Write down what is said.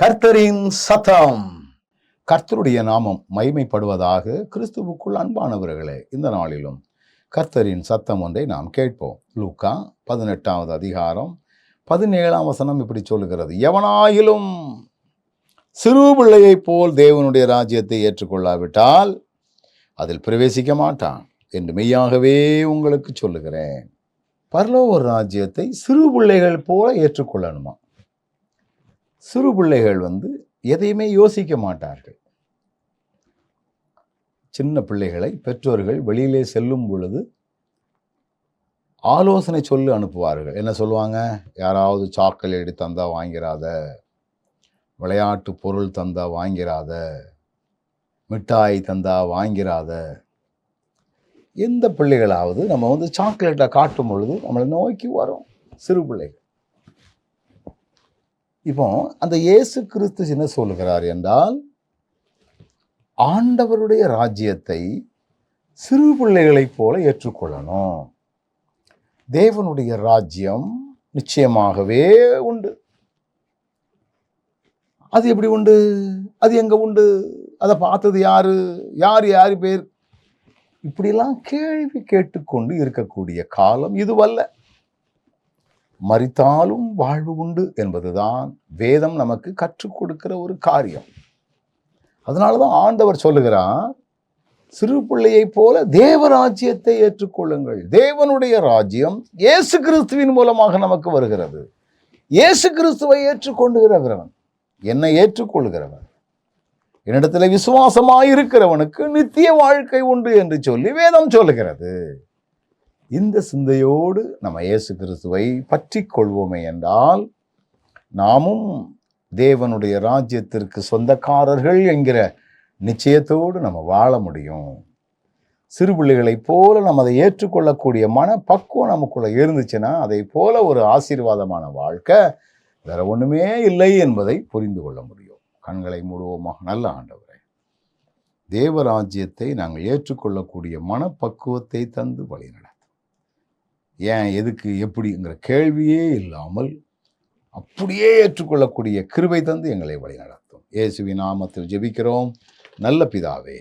கர்த்தரின் சத்தம். கர்த்தருடைய நாமம் மைமைப்படுவதாக கிறிஸ்துவுக்குள் அன்பானவர்களே இந்த நாளிலும் கர்த்தரின் சத்தம் ஒன்றை நாம் கேட்போம். லூக்கா பதினெட்டாவது அதிகாரம் பதினேழாம் வசனம் இப்படி சொல்லுகிறது. எவனாயிலும் சிறு பிள்ளையைப் போல் தேவனுடைய ராஜ்யத்தை ஏற்றுக்கொள்ளாவிட்டால் அதில் பிரவேசிக்க மாட்டான் என்று மெய்யாகவே உங்களுக்கு சொல்லுகிறேன். பரலோக ராஜ்யத்தை சிறு பிள்ளைகள் போல ஏற்றுக்கொள்ளணுமா? சிறு பிள்ளைகள் வந்து எதையுமே யோசிக்க மாட்டார்கள். சின்ன பிள்ளைகளை பெற்றோர்கள் வெளியிலே செல்லும் பொழுது ஆலோசனை சொல்லி அனுப்புவார்கள். என்ன சொல்லுவாங்க? யாராவது சாக்லேட் தந்தா வாங்கிறாத விளையாட்டு பொருள் தந்தா வாங்கிறாத மிட்டாய் தந்தா வாங்கிறாத எந்த பிள்ளைகளாவது நம்ம வந்து சாக்லேட்டை காட்டும் பொழுது நம்மளை நோக்கி வரும் சிறு பிள்ளைகள். இப்போ அந்த இயேசு கிறிஸ்து என்ன சொல்லுகிறார் என்றால் ஆண்டவருடைய ராஜ்யத்தை சிறு பிள்ளைகளைப் போல ஏற்றுக்கொள்ளணும். தேவனுடைய ராஜ்யம் நிச்சயமாகவே உண்டு. அது எப்படி உண்டு? அது எங்கே உண்டு? அதை பார்த்தது யார்? யார் யார் பேர்? இப்படிலாம் கேள்வி கேட்டுக்கொண்டு இருக்கக்கூடிய காலம் இதுவல்ல. மறித்தாலும் வாழ்வு உண்டு என்பதுதான் வேதம் நமக்கு கற்றுக் கொடுக்கிற ஒரு காரியம். அதனால தான் ஆண்டவர் சொல்லுகிறார் சிறு பிள்ளையைப் போல தேவராஜ்யத்தை ஏற்றுக்கொள்ளுங்கள். தேவனுடைய ராஜ்யம் இயேசு கிறிஸ்துவின் மூலமாக நமக்கு வருகிறது. இயேசு கிறிஸ்துவை ஏற்றுக்கொண்டுகிறவன் என்னை ஏற்றுக்கொள்கிறவன் என்னிடத்தில் விசுவாசமாயிருக்கிறவனுக்கு நித்திய வாழ்க்கை உண்டு என்று சொல்லி வேதம் சொல்லுகிறது. இந்த சிந்தையோடு நம்ம இயேசு கிறிஸ்துவை பற்றி கொள்வோமே என்றால் நாமும் தேவனுடைய ராஜ்யத்திற்கு சொந்தக்காரர்கள் என்கிற நிச்சயத்தோடு நம்ம வாழ முடியும். சிறு பிள்ளைகளைப் போல நம்ம அதை ஏற்றுக்கொள்ளக்கூடிய மனப்பக்குவம் நமக்குள்ளே இருந்துச்சுன்னா அதை போல ஒரு ஆசீர்வாதமான வாழ்க்கை வேற ஒன்றுமே இல்லை என்பதை புரிந்து கொள்ள முடியும். கண்களை மூடுவோமாக நல்ல ஆண்டவரே. தேவராஜ்யத்தை நாங்கள் ஏற்றுக்கொள்ளக்கூடிய மனப்பக்குவத்தை தந்து வழிநட ஏன் எதுக்கு எப்படிங்கிற கேள்வியே இல்லாமல் அப்படியே ஏற்றுக்கொள்ளக்கூடிய கிருபை தந்து எங்களை வழிநடத்தும். இயேசுவின் நாமத்தில் ஜெபிக்கிறோம். நல்ல பிதாவே.